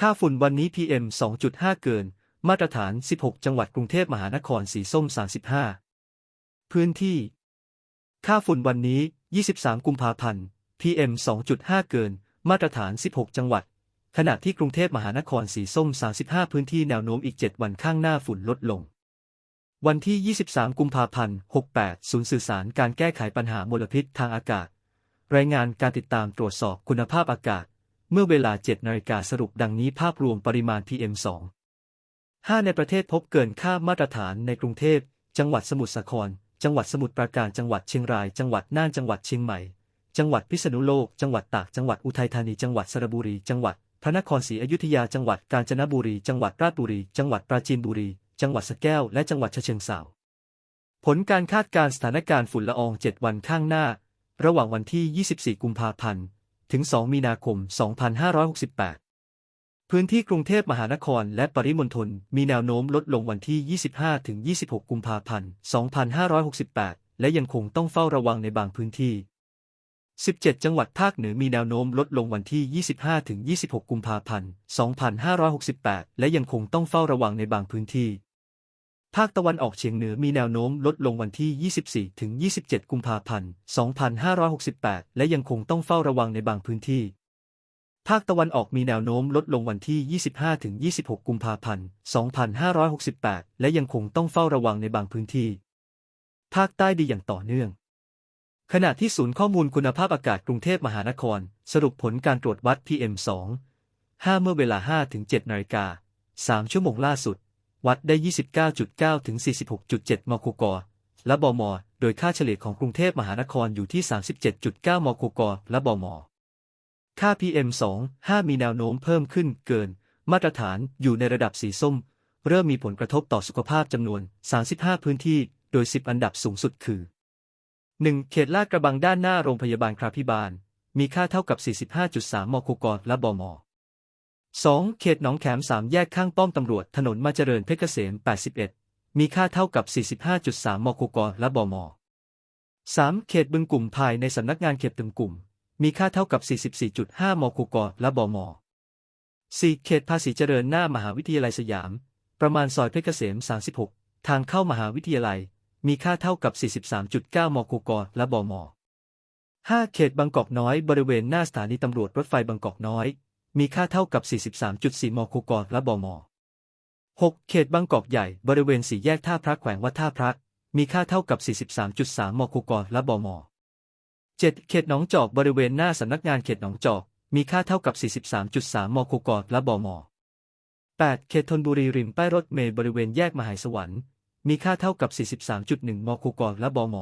ค่าฝุ่นวันนี้ PM 2.5 เกิน มาตรฐาน 16 จังหวัดกรุงเทพมหานครสีส้ม 35 พื้นที่ ค่าฝุ่นวันนี้ 23 กุมภาพันธ์ PM 2.5 เกิน มาตรฐาน 16 จังหวัด ขณะที่กรุงเทพมหานครสีส้ม 35 พื้นที่แนวโน้มอีก 7 วันข้างหน้าฝุ่นลดลง วันที่ 23 กุมภาพันธ์ 68 ศูนย์สื่อสารการแก้ไขปัญหามลพิษทางอากาศ รายงานการติดตามตรวจสอบคุณภาพอากาศ เมื่อเวลา 7 นาฬิกาสรุปดังนี้ภาพรวมปริมาณ PM 2 5 ในประเทศพบเกินค่ามาตรฐานในกรุงเทพ จังหวัดสมุทรสาคร จังหวัดสมุทรปราการ จังหวัดเชียงราย จังหวัดน่าน จังหวัดเชียงใหม่ จังหวัดพิษณุโลก จังหวัดตาก จังหวัดอุทัยธานี จังหวัดสระบุรี จังหวัดพระนครศรีอยุธยา จังหวัดกาญจนบุรี จังหวัดราชบุรี จังหวัดปราจีนบุรี จังหวัดสแก้ว และจังหวัดเชิงเทราผลการคาดการณ์สถานการณ์ฝุ่นละออง 7 วันข้างหน้า ระหว่างวันที่ 24 กุมภาพันธ์ ถึง 2 มีนาคม 2568 พื้นที่กรุงเทพมหานครและปริมณฑลมีแนวโน้มลดลงวันที่ 25-26 กุมภาพันธ์ 2568 และยังคงต้องเฝ้าระวังในบางพื้นที่ 17 จังหวัดภาคเหนือมีแนวโน้มลดลงวันที่ 25-26 กุมภาพันธ์ 2568 และยังคงต้องเฝ้าระวังในบางพื้นที่ ภาคตะวันออกเฉียงเหนือมีแนวโน้มลดลงวันที่ 24 ถึง 27 กุมภาพันธ์ 2568 และยังคงต้องเฝ้าระวังในบางพื้นที่ ภาคตะวันออกมีแนวโน้มลดลงวันที่ 25 ถึง 26 กุมภาพันธ์ 2568 และยังคงต้องเฝ้าระวังในบางพื้นที่ ภาคใต้ดีอย่างต่อเนื่อง ขณะที่ศูนย์ข้อมูลคุณภาพอากาศกรุงเทพมหานคร สรุปผลการตรวจวัด PM 2 5 เมื่อเวลา 5-7 นาฬิกา 3 ชั่วโมงล่าสุด วัดได้ 29.9 ถึง 46.7 มคกและบม โดยค่าเฉลี่ยของกรุงเทพมหานครอยู่ที่ 37.9 มคกและบม ค่า PM 2 5 มีแนวโน้มเพิ่มขึ้นเกิน มาตรฐานอยู่ในระดับสีส้ม เริ่มมีผลกระทบต่อสุขภาพจำนวน 35 พื้นที่ โดย 10 อันดับสูงสุดคือ 1. เขตลาดกระบังด้านหน้าโรงพยาบาลคราพิบาล มีค่าเท่ากับ 45.3 มคกและบม 2. เขตหนองแขม 3 แยกข้างป้อมตำรวจถนนมาเจริญเพชรเกษม 81 มีค่าเท่ากับ 45.3มคกและบม 3. เขตบึงกลุ่มภายในสำนักงานเขตตึงกลุ่ม มีค่าเท่ากับ 44.5มคกและบม 4. เขตภาษีเจริญหน้ามหาวิทยาลัยสยาม ประมาณซอยเพชรเกษม 36 ทางเข้ามหาวิทยาลัย มีค่าเท่ากับ 43.9มคกและบม 5. เขตบางกอกน้อยบริเวณหน้าสถานีตำรวจรถไฟบางกอกน้อย มีค่าเท่ากับ 43.4 มคูกรและบม 6. เขตบางกอกใหญ่ บริเวณสี่แยกท่าพระแขวงวัดท่าพระ มีค่าเท่ากับ 43.3 มคูกรและบม 7. เขตหนองจอก บริเวณหน้าสำนักงานเขตหนองจอก มีค่าเท่ากับ 43.3 มคูกรและบม 8. เขตธนบุรีริมป้ายรถเมล์บริเวณแยกมหาสวรรค์ มีค่าเท่ากับ 43.1 มคูกรและบม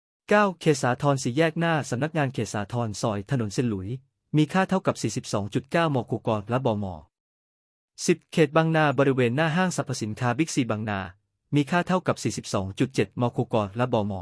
9. เขตสาทรสี่แยกหน้าสำนักงานเขตสาทรซอยถนนเซนหลุย มีค่าเท่ากับ 42.9มคกรและบม 10. เขตบางนาบริเวณหน้าห้างสรรพสินค้าบิ๊กซีบางนา มีค่าเท่ากับ 42.7มคกรและบม